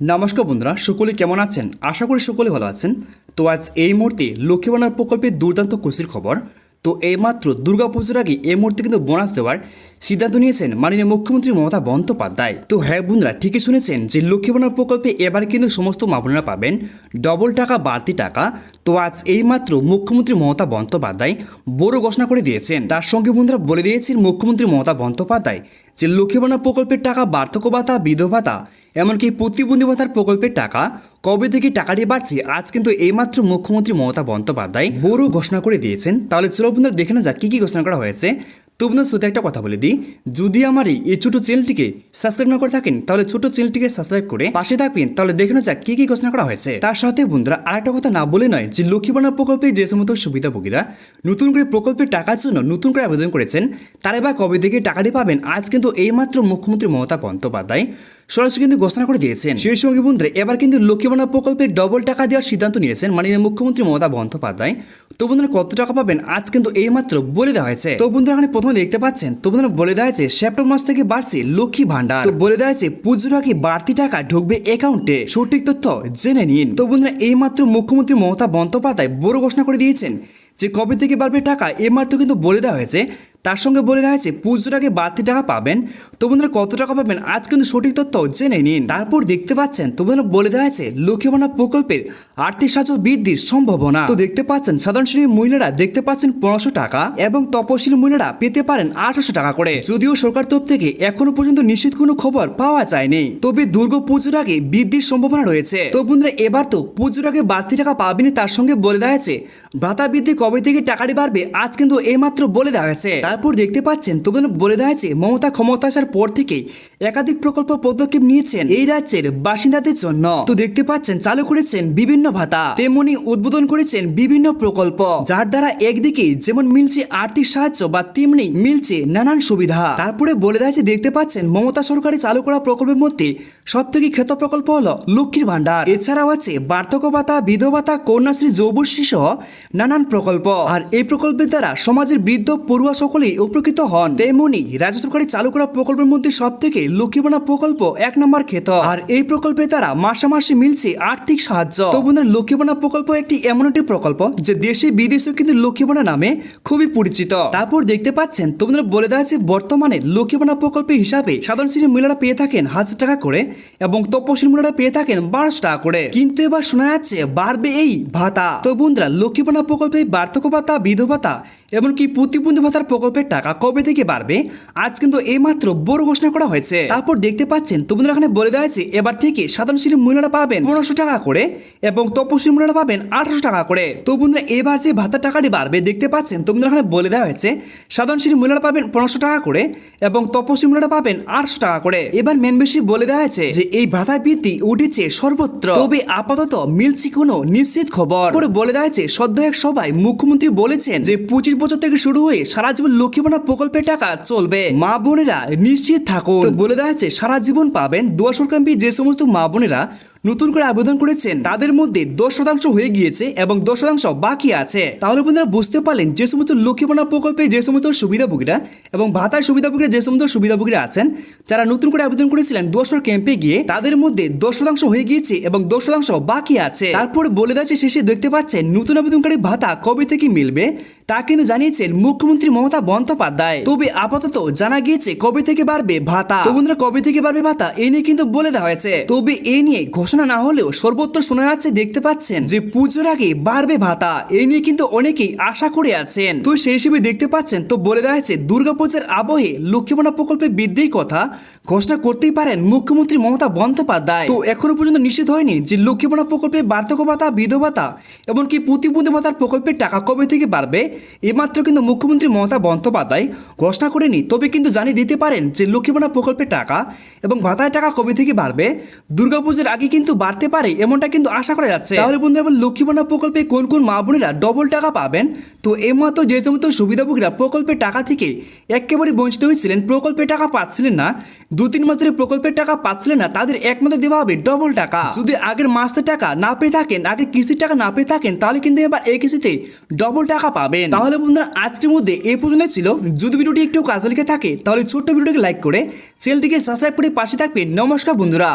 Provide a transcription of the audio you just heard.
নমস্কার বন্ধুরা, সকলে কেমন আছেন? আশা করি সকলে ভালো আছেন। তো আজ এই মুহূর্তে লক্ষ্মী লক্ষ্মীবানার প্রকল্পের দুর্দান্ত খুশির খবর। তো এইমাত্র দুর্গাপুজোর আগে এই মুহূর্তে কিন্তু বোনাস দেওয়ার সিদ্ধান্ত নিয়েছেন মাননীয় মুখ্যমন্ত্রী মমতা বন্দ্যোপাধ্যায়। তো হ্যাঁ বন্ধুরা, ঠিকই শুনেছেন যে লক্ষ্মী লক্ষ্মীবানার প্রকল্পে এবার কিন্তু সমস্ত মামুনেরা পাবেন। ডবল টাকা, বাড়তি টাকা। তো আজ এইমাত্র মুখ্যমন্ত্রী মমতা বন্দ্যোপাধ্যায় বড় ঘোষণা করে দিয়েছেন। তার সঙ্গে বন্ধুরা বলে দিয়েছেন মুখ্যমন্ত্রী মমতা বন্দ্যোপাধ্যায় যে লক্ষ্মীবানা প্রকল্পের টাকা বার্ধক্য ভাতা বিধ ভাতা, এমনকি প্রতিবন্ধী ভাতার প্রকল্পের টাকা, কবে থেকে টাকাটি বাড়ছে, আজ কিন্তু এইমাত্র মুখ্যমন্ত্রী মমতা বন্দ্যোপাধ্যায় বড় ঘোষণা করে দিয়েছেন। তাহলে চলো বন্ধুরা দেখে না যাক কী কী ঘোষণা করা হয়েছে। তো বন্ধুরা শুধু একটা কথা বলে দিই, যদি আমার এই ছোটো চ্যানেলটিকে সাবস্ক্রাইব না করে থাকেন, তাহলে ছোট চ্যানেলটিকে সাবস্ক্রাইব করে পাশে থাকবেন, তাহলে দেখে না যাক কী কী ঘোষণা করা হয়েছে। তার সাথে বন্ধুরা, আরেকটা কথা না বলে নয় যে লক্ষ্মীবানা প্রকল্পে যে সমস্ত সুবিধাভোগীরা নতুন করে প্রকল্পের টাকার জন্য নতুন করে আবেদন করেছেন, তারা এবার কবে থেকে টাকাটি পাবেন, আজ কিন্তু এইমাত্র মুখ্যমন্ত্রী মমতা বন্দ্যোপাধ্যায় সরাসরি কিন্তু ঘোষণা করে দিয়েছেন। সেই সঙ্গে বন্ধুরা, এবার কিন্তু লক্ষ্মীবানা প্রকল্পে ডবল টাকা দেওয়ার সিদ্ধান্ত নিয়েছেন মাননীয় মুখ্যমন্ত্রী মমতা বন্দ্যোপাধ্যায়। তো বন্ধুরা, কত টাকা পাবেন, আজ কিন্তু এইমাত্র বলে দেওয়া হয়েছে। তো বন্ধুরা, এখানে প্রথমে দেখতে পাচ্ছেন তো বন্ধুরা বলে দেওয়া হয়েছে সেপ্টেম্বর মাস থেকে বাড়ছে লক্ষ্মী ভান্ডার বলে দেওয়া হয়েছে, পুজোর আগে বাড়তি টাকা ঢুকবে অ্যাকাউন্টে। সঠিক তথ্য জেনে নিন। তো বন্ধুরা এইমাত্র মুখ্যমন্ত্রী মমতা বন্দ্যোপাধ্যায় বড় ঘোষণা করে দিয়েছেন যে, কবে থেকে বাড়বে টাকা, এইমাত্র কিন্তু বলে দেওয়া হয়েছে তার সঙ্গে বলে দেওয়া হয়েছে পুজোর আগে বাড়তি টাকা পাবেন, তো বন্ধুরা কত টাকা পাবেন? আজ কিন্তু সঠিক তথ্য জেনে নিন। তারপর দেখতে পাচ্ছেন, তো বন্ধুরা বলে দেওয়া হয়েছে লক্ষ্মীবানা প্রকল্পের আর্থিক সাহায্য বৃদ্ধির সম্ভাবনা। তো দেখতে পাচ্ছেন, সাধারণ শ্রেণির মহিলারা দেখতে পাচ্ছেন পনেরোশো টাকা এবং তপশিল মহিলারা পেতে পারেন আঠারোশো টাকা করে। যদিও সরকার তরফ থেকে এখনও পর্যন্ত নিশ্চিত কোনো খবর পাওয়া যায়নি। তবে দুর্গা পুজোর আগে বৃদ্ধির সম্ভাবনা রয়েছে। তো বন্ধুরা এবার তো পুজোর আগে বাড়তি টাকা পাবেনি তার সঙ্গে বলে দেওয়া হয়েছে ভাতা বৃদ্ধি কবে থেকে টাকাটি বাড়বে, আজ কিন্তু এইমাত্র বলে দেওয়া হয়েছে তারপর দেখতে পাচ্ছেন তো বন্ধুরা বলে দেওয়া হয়েছে, মমতা ক্ষমতা আসার পর থেকেই একাধিক প্রকল্প পদক্ষেপ নিয়েছেন এই রাজ্যের বাসিন্দাদের জন্য। তো দেখতে পাচ্ছেন, চালু করেছেন বিভিন্ন ভাতা, তেমনি উদ্বোধন করেছেন বিভিন্ন প্রকল্প, যার দ্বারা একদিকে যেমন মিলছে আর্থিক সাহায্য বা তেমনি মিলছে নানান সুবিধা। তারপরে বলে দেওয়া হয়েছে, দেখতে পাচ্ছেন, মমতা সরকারের চালু করা প্রকল্পের মধ্যে সব থেকে খ্যাত প্রকল্প হলো লক্ষ্মীর ভান্ডার এছাড়াও আছে বার্ধক্য ভাতা, বিধবা ভাতা, কন্যাশ্রী, যৌবশ্রী সহ নানান প্রকল্প। আর এই প্রকল্পের দ্বারা সমাজের বৃদ্ধ, পড়ুয়া সকলেই উপকৃত হন। তেমনি রাজ্য সরকারের চালু করা প্রকল্পের মধ্যে সব থেকে লক্ষ্মীবানা প্রকল্প এক নম্বর খেত আর এই প্রকল্পে তারা মাসে মাসে মিলছে আর্থিক সাহায্য। তো বন্ধুরা প্রকল্প একটি এমন একটি প্রকল্প যে দেশে বিদেশে কিন্তু লক্ষ্মীবানা নামে খুবই পরিচিত। তারপর দেখতে পাচ্ছেন তো বলে দেওয়া আছে, বর্তমানে লক্ষ্মীবানা প্রকল্প হিসাবে সাধারণ শ্রেণির মহিলারা পেয়ে থাকেন হাজার টাকা করে এবং তপশিল মহিলারা পেয়ে থাকেন বারোশো টাকা করে। কিন্তু এবার শোনা যাচ্ছে, বাড়বে এই ভাতা। তো বন্ধুরা লক্ষ্মীবানা প্রকল্পে বার্ধক্য ভাতা, বিধবা ভাতা, এমনকি প্রতিবন্ধী ভাতার প্রকল্পের টাকা কবে থেকে বাড়বে? আজ কিন্তু এইমাত্র বড় ঘোষণা করা হয়েছে। তারপর দেখতে পাচ্ছেন তোমাদের এখানে বলে দেওয়া হয়েছে, এবার থেকে সাধারণ শ্রেণির মহিলারা পাবেন পনেরোশো টাকা করে এবং তপশিল মহিলারা পাবেন আঠারোশো টাকা করে। তো বন্ধুরা এবার যে ভাতার টাকাটি বাড়বে, দেখতে পাচ্ছেন তোমাদের এখানে বলে দেওয়া হয়েছে সাধারণ শ্রেণির মহিলারা পাবেন পনেরোশো টাকা করে এবং তপশিল মহিলারা পাবেন আটশো টাকা করে। এবার মেন বেশি বলে দেওয়া হয়েছে যে, এই ভাতা বৃদ্ধি উঠেছে সর্বত্র। তবে আপাতত মিলছে কোনো নিশ্চিত খবর। করে বলে দেওয়া হয়েছে, সদ্য এক সভায় মুখ্যমন্ত্রী বলেছেন যে, পঁচিশ বছর থেকে শুরু হয়ে সারা জীবন লক্ষ্মীবানা প্রকল্পের টাকা চলবে। মা বোনেরা নিশ্চিত থাকুন। বলে দেওয়া হয়েছে, সারা জীবন পাবেন দোয়া সরকার যে সমস্ত মা বোনেরা নতুন করে আবেদন করেছেন, তাদের মধ্যে দশ শতাংশ হয়ে গিয়েছে এবং দশ শতাংশ বাকি আছে। তাহলে আপনারা বুঝতে পারলেন যে সমস্ত লক্ষ্মীবানা প্রকল্পে যে সমস্ত সুবিধাভোগীরা এবং ভাতার সুবিধাভোগীরা যে সমস্ত সুবিধাভোগীরা আছেন, যারা নতুন করে আবেদন করেছিলেন দশর ক্যাম্পে গিয়ে, তাদের মধ্যে দশ শতাংশ হয়ে গিয়েছে এবং দশ শতাংশ বাকি আছে। তারপর বলে যাচ্ছে শেষে দেখতে পাচ্ছেন নতুন আবেদনকারী ভাতা কবে থেকে মিলবে, তা কিন্তু জানিয়েছেন মুখ্যমন্ত্রী মমতা বন্দ্যোপাধ্যায়। তবে আপাতত জানা গিয়েছে কবে থেকে বাড়বে ভাতা। বন্ধুরা, কবে থেকে বাড়বে ভাতা এই নিয়ে কিন্তু বলে দেওয়া হয়েছে। তবে এই নিয়ে ঘোষণা না হলেও সর্বত্র শোনা যাচ্ছে, দেখতে পাচ্ছেন যে পুজোর আগে বাড়বে ভাতা। এই নিয়ে কিন্তু অনেকেই আশা করে আছেন। তো সেই হিসেবে দেখতে পাচ্ছেন, তো বলে দেওয়া হয়েছে, দুর্গাপূজার আবহে লক্ষ্মীবানা প্রকল্পে বৃদ্ধির কথা ঘোষণা করতেই পারেন মুখ্যমন্ত্রী মমতা বন্দ্যোপাধ্যায়। তো এখনও পর্যন্ত নিশ্চিত হয়নি যে লক্ষ্মীবানা প্রকল্পে বার্ধক্য ভাতা, বিধবা ভাতা, এমনকি প্রতিবন্ধী ভাতার প্রকল্পের টাকা কবে থেকে বাড়বে এমাত্র কিন্তু মুখ্যমন্ত্রী মমতা বন্দ্যোপাধ্যায় ঘোষণা করেনি তবে কিন্তু জানিয়ে দিতে পারেন যে লক্ষ্মীবানা প্রকল্পের টাকা এবং ভাতার টাকা কবে থেকে বাড়বে, দুর্গাপুজোর আগে কিন্তু বাড়তে পারে, এমনটা কিন্তু আশা করা যাচ্ছে। তাহলে বন্ধুরা, এবার লক্ষ্মীবানা প্রকল্পে কোন কোন মা বোনেরা ডবল টাকা পাবেন? তো এমাত্র যে সমস্ত সুবিধাভোগীরা প্রকল্পের টাকা থেকে একেবারে বঞ্চিত হয়েছিলেন প্রকল্পের টাকা পাচ্ছিলেন না, দু তিন মাস ধরে প্রকল্পের টাকা পাচ্ছিলেন না, তাদের একমাত্র দেওয়া হবে ডবল টাকা। যদি আগের মাসের টাকা না পেয়ে থাকেন, আগের কিস্তির টাকা না পেয়ে থাকেন, তাহলে কিন্তু এবার এই কিস্তিতে ডবল টাকা পাবেন। তাহলে বন্ধুরা, আজকের মধ্যে এই পর্যন্ত ছিল। যদি ভিডিওটি একটু কাজে লেগে থাকে, তাহলে ছোট্ট ভিডিওটিকে লাইক করে চ্যানেলটিকে সাবস্ক্রাইব করে পাশে থাকবেন। নমস্কার বন্ধুরা।